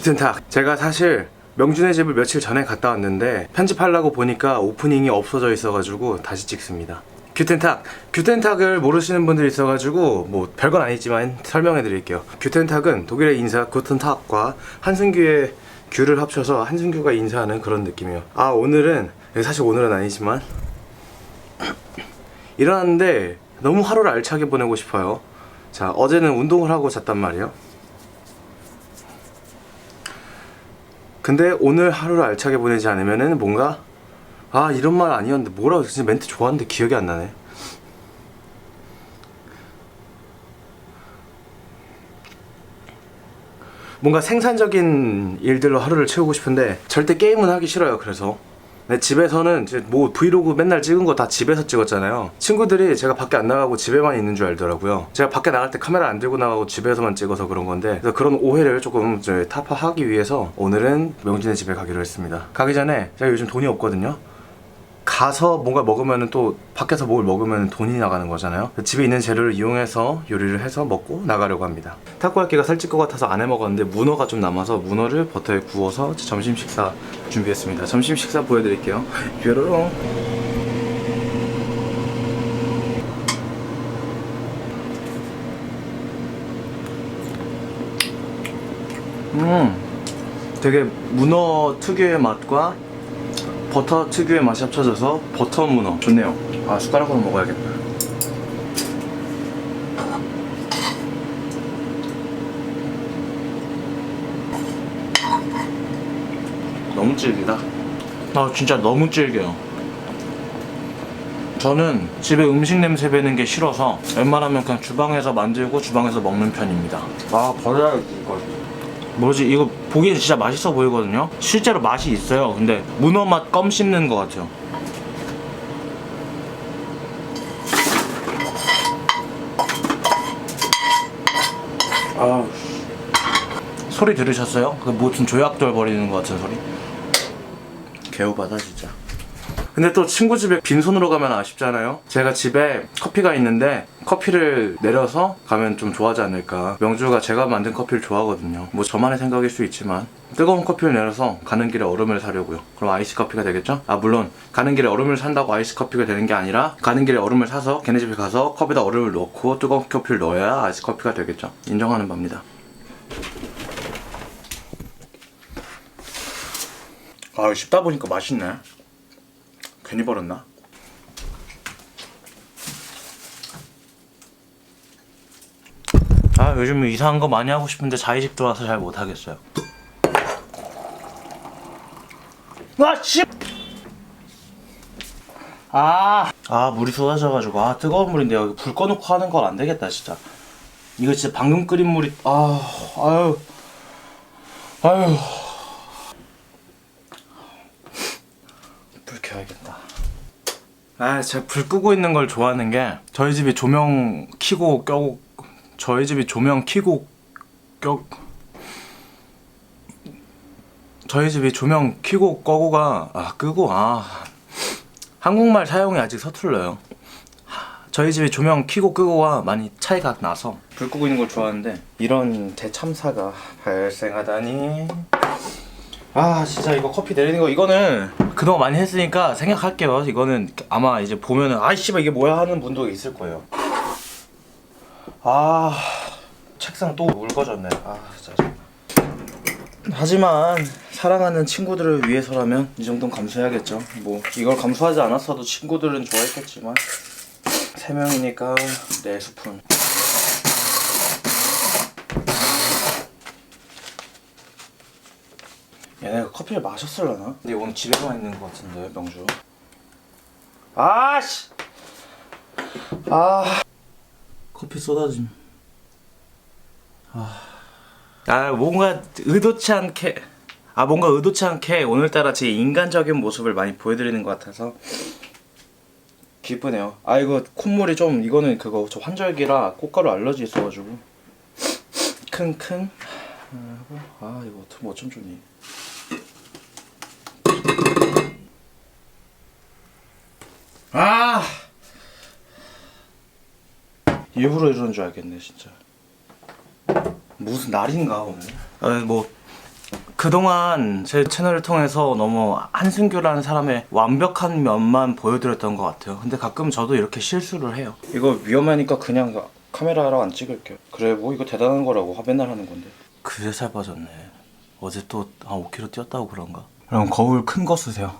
규텐탁 제가 사실 명준의 집을 며칠 전에 갔다 왔는데 편집하려고 보니까 오프닝이 없어져 있어가지고 다시 찍습니다. 규텐탁! 규텐탁을 모르시는 분들이 있어가지고 뭐 별건 아니지만 설명해 드릴게요. 규텐탁은 독일의 인사 구텐탁과 한승규의 규를 합쳐서 한승규가 인사하는 그런 느낌이에요. 아 오늘은 사실 오늘은 아니지만 일어났는데 너무 하루를 알차게 보내고 싶어요. 자 어제는 운동을 하고 잤단 말이에요 근데 오늘 하루를 알차게 보내지 않으면은 뭔가 아 이런 말 아니었는데 뭐라고 진짜 멘트 좋았는데 기억이 안 나네. 뭔가 생산적인 일들로 하루를 채우고 싶은데 절대 게임은 하기 싫어요 그래서 내 집에서는 뭐 브이로그 맨날 찍은 거 다 집에서 찍었잖아요. 친구들이 제가 밖에 안 나가고 집에만 있는 줄 알더라고요. 제가 밖에 나갈 때 카메라 안 들고 나가고 집에서만 찍어서 그런 건데 그래서 그런 오해를 조금 타파하기 위해서 오늘은 명진의 집에 가기로 했습니다. 가기 전에 제가 요즘 돈이 없거든요 가서 뭔가 먹으면 또 밖에서 뭘 먹으면 돈이 나가는 거잖아요. 집에 있는 재료를 이용해서 요리를 해서 먹고 나가려고 합니다. 타코야끼가 살찔 것 같아서 안 해 먹었는데 문어가 좀 남아서 문어를 버터에 구워서 점심 식사 준비했습니다. 점심 식사 보여드릴게요. 뾰로롱. 음, 되게 문어 특유의 맛과 버터 특유의 맛이 합쳐져서 버터 문어 좋네요. 아 숟가락으로 먹어야겠다. 너무 질기다. 아 진짜 너무 질겨요. 저는 집에 음식 냄새 배는 게 싫어서 웬만하면 그냥 주방에서 만들고 주방에서 먹는 편입니다. 아 버려야지 이걸. 뭐지? 이거 보기엔 진짜 맛있어 보이거든요? 실제로 맛이 있어요. 근데 문어 맛 껌 씹는 것 같아요. 아 소리 들으셨어요? 그 무슨 조약돌 버리는 것 같은 소리? 개우바다 진짜 근데 또 친구 집에 빈손으로 가면 아쉽잖아요. 제가 집에 커피가 있는데 커피를 내려서 가면 좀 좋아하지 않을까. 명주가 제가 만든 커피를 좋아하거든요. 뭐 저만의 생각일 수 있지만 뜨거운 커피를 내려서 가는 길에 얼음을 사려고요. 그럼 아이스 커피가 되겠죠? 아 물론 가는 길에 얼음을 산다고 아이스 커피가 되는 게 아니라 가는 길에 얼음을 사서 걔네 집에 가서 컵에다 얼음을 넣고 뜨거운 커피를 넣어야 아이스 커피가 되겠죠. 인정하는 바입니다. 아 씹다 보니까 맛있네. 괜히 버렸나? 아 요즘 이상한 거 많이 하고 싶은데 자의식 들어와서 잘 못하겠어요. 아 씨! 아, 아 물이 쏟아져가지고. 아 뜨거운 물인데 여기 불 꺼놓고 하는 건 안 되겠다 진짜. 이거 진짜 방금 끓인 물이 아 아유. 아유 불 켜야겠다 아, 제가 불 끄고 있는 걸 좋아하는 게 저희 집이 조명 켜고 껴고 저희 집이 조명 켜고 껴 저희 집이 조명 켜고 꺼고가 아 끄고 아 한국말 사용이 아직 서툴러요. 하, 저희 집이 조명 켜고 끄고가 많이 차이가 나서 불 끄고 있는 걸 좋아하는데 이런 대참사가 발생하다니 아 진짜 이거 커피 내리는 거 이거는 그동안 많이 했으니까 생각할게요. 이거는 아마 이제 보면은 아이 씨발 이게 뭐야 하는 분도 있을 거예요. 아 책상 또 울거졌네. 아 진짜. 하지만 사랑하는 친구들을 위해서라면 이 정도는 감수해야겠죠. 뭐 이걸 감수하지 않았어도 친구들은 좋아했겠지만 세 명이니까 네 스푼 얘네가 커피를 마셨을라나? 근데 오늘 집에만 있는 것 같은데. 명주. 아씨! 아. 커피 쏟아짐 아, 아 뭔가 의도치 않게 아 뭔가 의도치 않게 오늘따라 제 인간적인 모습을 많이 보여드리는 것 같아서 기쁘네요. 아 이거 콧물이 좀 이거는 그거 저 환절기라 꽃가루 알러지 있어가지고. 킁킁. 아 이거 어떻게 어쩜 좋니 일부러 이러는 줄 알겠네 진짜 무슨 날인가 오늘 아뭐 그동안 제 채널을 통해서 너무 한승규라는 사람의 완벽한 면만 보여드렸던 것 같아요. 근데 가끔 저도 이렇게 실수를 해요. 이거 위험하니까 그냥 카메라랑 안 찍을게요. 그래 뭐 이거 대단한 거라고 맨날 하는 건데. 그제 살 빠졌네. 어제 또 한 5kg 뛰었다고 그런가? 그럼 거울 큰 거 쓰세요.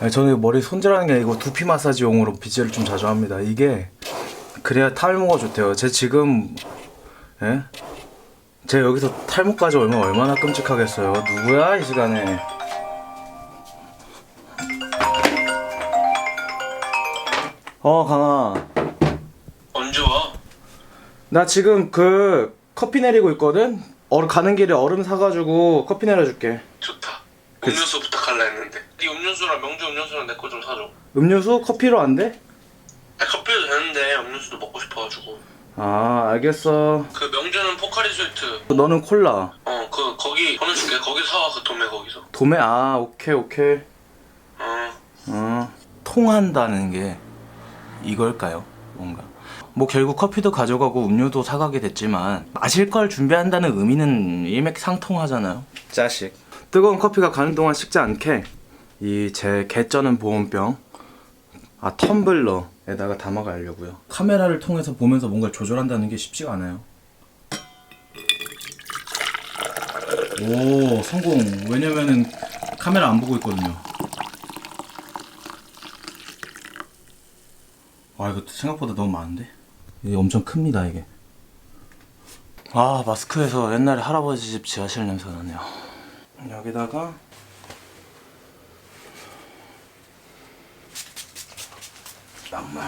네, 저는 머리 손질하는 게 아니고 두피 마사지용으로 빗질을 좀 자주 합니다. 이게 그래야 탈모가 좋대요. 제 지금 예? 제 여기서 탈모까지 얼마 얼마나 끔찍하겠어요. 누구야 이 시간에? 어 강아, 언제 와? 나 지금 그 커피 내리고 있거든. 얼 가는 길에 얼음 사가지고 커피 내려줄게. 좋다. 음료수 부탁할라 했는데. 네 음료수랑 명주 음료수랑 내 거 좀 사줘. 음료수 커피로 안 돼? 아, 커피도 되는데 음료수도 먹고 싶어가지고. 아 알겠어. 그 명주는 포카리 스위트. 너는 콜라. 어, 그 거기 보내줄게. 거기 사와 그 도매 거기서. 도매 아 오케이 오케이. 어. 어, 통한다는 게 이걸까요? 뭔가. 뭐 결국 커피도 가져가고 음료도 사가게 됐지만 마실 걸 준비한다는 의미는 일맥상통하잖아요. 자식. 뜨거운 커피가 가는 동안 식지 않게 이 제 개쩌는 보온병 아 텀블러에다가 담아가려고요. 카메라를 통해서 보면서 뭔가를 조절한다는 게 쉽지가 않아요. 오 성공. 왜냐면은 카메라 안 보고 있거든요. 아 이거 생각보다 너무 많은데? 이게 엄청 큽니다 이게 아 마스크에서 옛날에 할아버지 집 지하실 냄새 나네요 여기다가 양말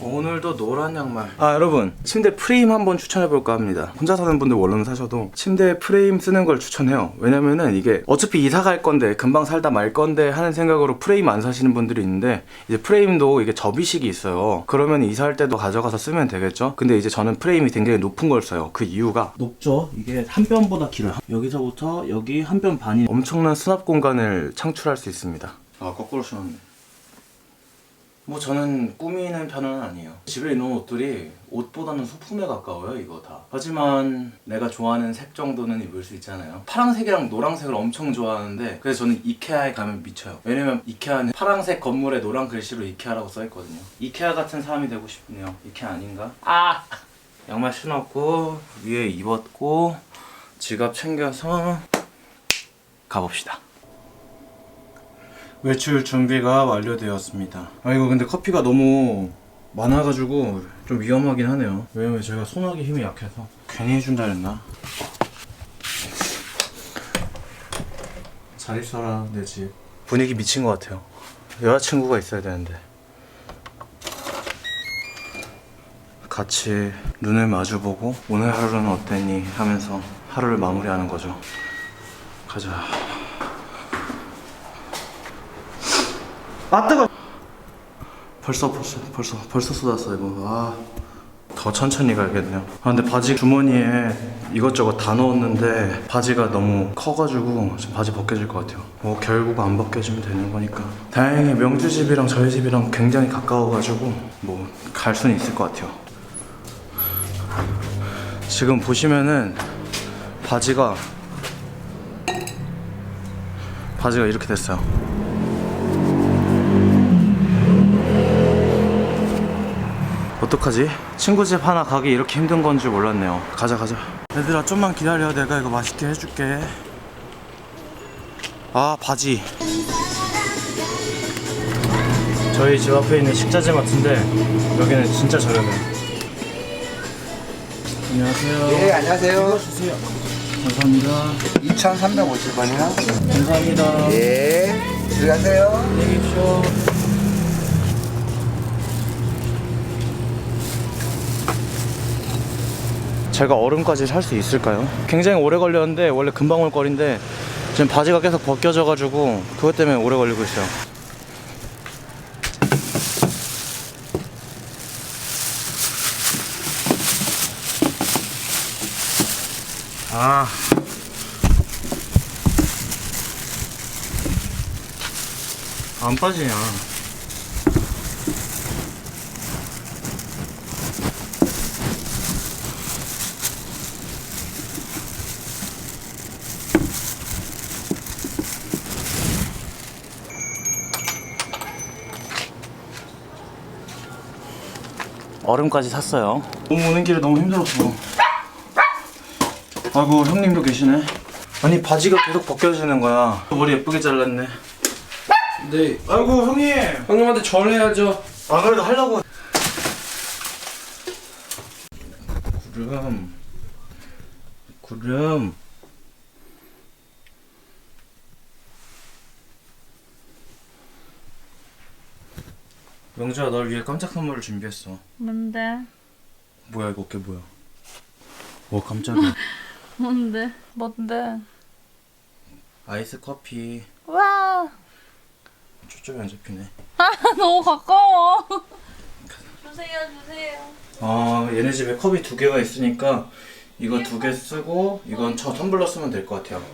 오늘도 노란 양말. 아 여러분 침대 프레임 한번 추천해 볼까 합니다. 혼자 사는 분들 원룸 사셔도 침대 프레임 쓰는 걸 추천해요. 왜냐면은 이게 어차피 이사 갈 건데 금방 살다 말 건데 하는 생각으로 프레임 안 사시는 분들이 있는데 이제 프레임도 이게 접이식이 있어요. 그러면 이사할 때도 가져가서 쓰면 되겠죠? 근데 이제 저는 프레임이 굉장히 높은 걸 써요. 그 이유가 높죠? 이게 한 뼘보다 길어요. 여기서부터 여기 한 뼘 반이 엄청난 수납 공간을 창출할 수 있습니다. 아 거꾸로 신었네 뭐 저는 꾸미는 편은 아니에요. 집에 있는 옷들이 옷보다는 소품에 가까워요, 이거 다. 하지만 내가 좋아하는 색 정도는 입을 수 있잖아요. 파란색이랑 노란색을 엄청 좋아하는데 그래서 저는 이케아에 가면 미쳐요. 왜냐면 이케아는 파란색 건물에 노란 글씨로 이케아라고 써있거든요. 이케아 같은 사람이 되고 싶네요. 이케아 아닌가? 아! 양말 신었고 위에 입었고 지갑 챙겨서 가봅시다. 외출 준비가 완료되었습니다. 아 이거 근데 커피가 너무 많아가지고 좀 위험하긴 하네요. 왜냐면 제가 소화기 힘이 약해서 괜히 해준다 했나? 잘 있어라 내 집. 분위기 미친 것 같아요. 여자친구가 있어야 되는데. 같이 눈을 마주보고 오늘 하루는 어땠니 하면서 하루를 마무리하는 거죠. 가자. 아 뜨거. 벌써 벌써 벌써 벌써 쏟았어 이거. 아 더 천천히 가야겠네요. 아 근데 바지 주머니에 이것저것 다 넣었는데 바지가 너무 커가지고 지금 바지 벗겨질 것 같아요. 뭐 결국 안 벗겨지면 되는 거니까. 다행히 명주 집이랑 저희 집이랑 굉장히 가까워가지고 뭐 갈 수는 있을 것 같아요. 지금 보시면은 바지가 바지가 이렇게 됐어요. 어떡하지? 친구 집 하나 가기 이렇게 힘든 건 줄 몰랐네요. 가자, 가자. 얘들아, 좀만 기다려. 내가 이거 맛있게 해줄게. 아, 바지. 저희 집 앞에 있는 식자재 마트인데 여기는 진짜 저렴해요. 안녕하세요. 네, 안녕하세요. 주세요. 감사합니다. 2,350원이요. 감사합니다. 예. 들어가세요. 안녕히 계십시오. 제가 얼음까지 살 수 있을까요? 굉장히 오래 걸렸는데 원래 금방 올 거리인데 지금 바지가 계속 벗겨져가지고 그것 때문에 오래 걸리고 있어요. 아. 안 빠지냐. 얼음까지 샀어요. 오는 길에 너무 힘들었어. 아이고 형님도 계시네. 아니 바지가 계속 벗겨지는 거야. 머리 예쁘게 잘랐네. 네 아이고 형님. 형님한테 전해야죠 안 그래도 하려고. 구름. 구름. 명주야 널 위해 깜짝 선물을 준비했어. 뭔데? 뭐야 이거 어깨 뭐야? 와 깜짝이야. 뭔데? 뭔데? 아이스 커피. 와, 초점이 안 잡히네. 너무 가까워. 주세요, 주세요. 아 얘네 집에 컵이 두 개가 있으니까 이거 두 개 쓰고 이건 저 텀블러 쓰면 될 것 같아요.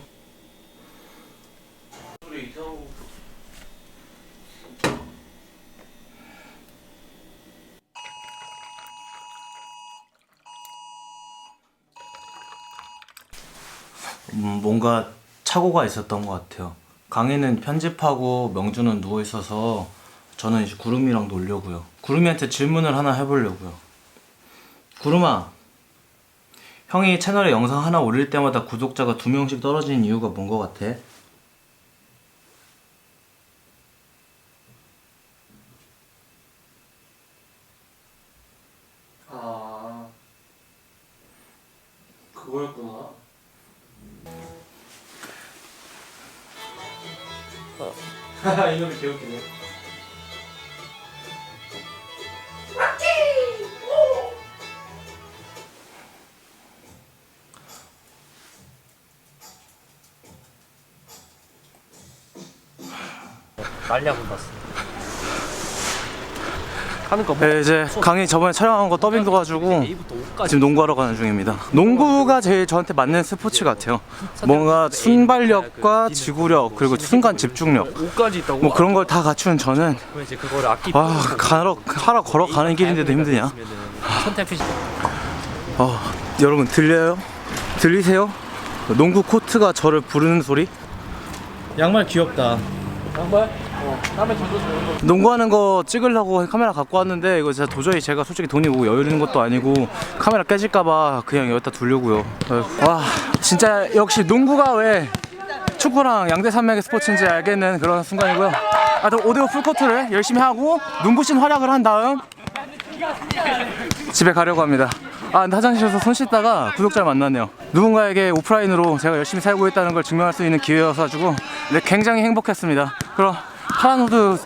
음, 뭔가 착오가 있었던 것 같아요. 강희는 편집하고 명주는 누워 있어서 저는 이제 구름이랑 놀려고요. 구름이한테 질문을 하나 해보려고요. 구름아, 형이 채널에 영상 하나 올릴 때마다 구독자가 두 명씩 떨어지는 이유가 뭔 것 같아? 아 그거였구나 하하 이놈이 개웃기네. 말려고 봤어. 하는 거 네, 이제 강희 저번에 촬영한 거 더빙도 가지고 A부터 O까지 지금 농구하러 가는 중입니다. 농구가 제일 저한테 맞는 스포츠 같아요. 뭔가 순발력과 지구력 그리고 순간 집중력. 뭐 그런 걸 다 갖춘 저는 아 가러 하러 걸어가는 길인데도 힘드냐? 어, 여러분 들려요? 들리세요? 농구 코트가 저를 부르는 소리? 양말 귀엽다. 양말? 농구하는 거 찍으려고 카메라 갖고 왔는데 이거 진짜 도저히 제가 솔직히 돈이 뭐 여유 있는 것도 아니고 카메라 깨질까봐 그냥 여기다 두려고요. 어, 와 진짜 역시 농구가 왜 축구랑 양대 산맥의 스포츠인지 알겠는 그런 순간이고요. 아, 또 오데오 풀코트를 열심히 하고 눈부신 활약을 한 다음 집에 가려고 합니다. 아, 근데 화장실에서 손 씻다가 구독자를 만났네요. 누군가에게 오프라인으로 제가 열심히 살고 있다는 걸 증명할 수 있는 기회여가지고 네, 굉장히 행복했습니다. 그럼 파란 후드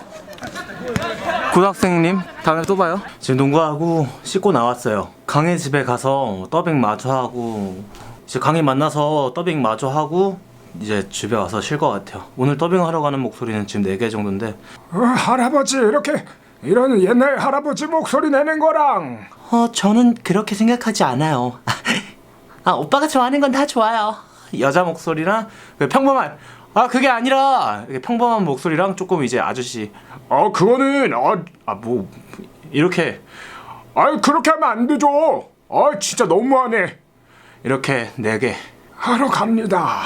고등학생님 다음에 또 봐요. 지금 농구하고 씻고 나왔어요. 강의 집에 가서 더빙 마저 하고 이제 강의 만나서 더빙 마저 하고 이제 집에 와서 쉴 것 같아요. 오늘 더빙하러 가는 목소리는 지금 4개 정도인데 어, 할아버지 이렇게 이런 옛날 할아버지 목소리 내는 거랑 어, 저는 그렇게 생각하지 않아요. 아, 오빠가 좋아하는 건 다 좋아요. 여자 목소리랑 그 평범한 아 그게 아니라 이렇게 평범한 목소리랑 조금 이제 아저씨. 어 그거는 어, 아뭐 이렇게. 아 그렇게 하면 안 되죠. 아 진짜 너무하네. 이렇게 네 개. 하러 갑니다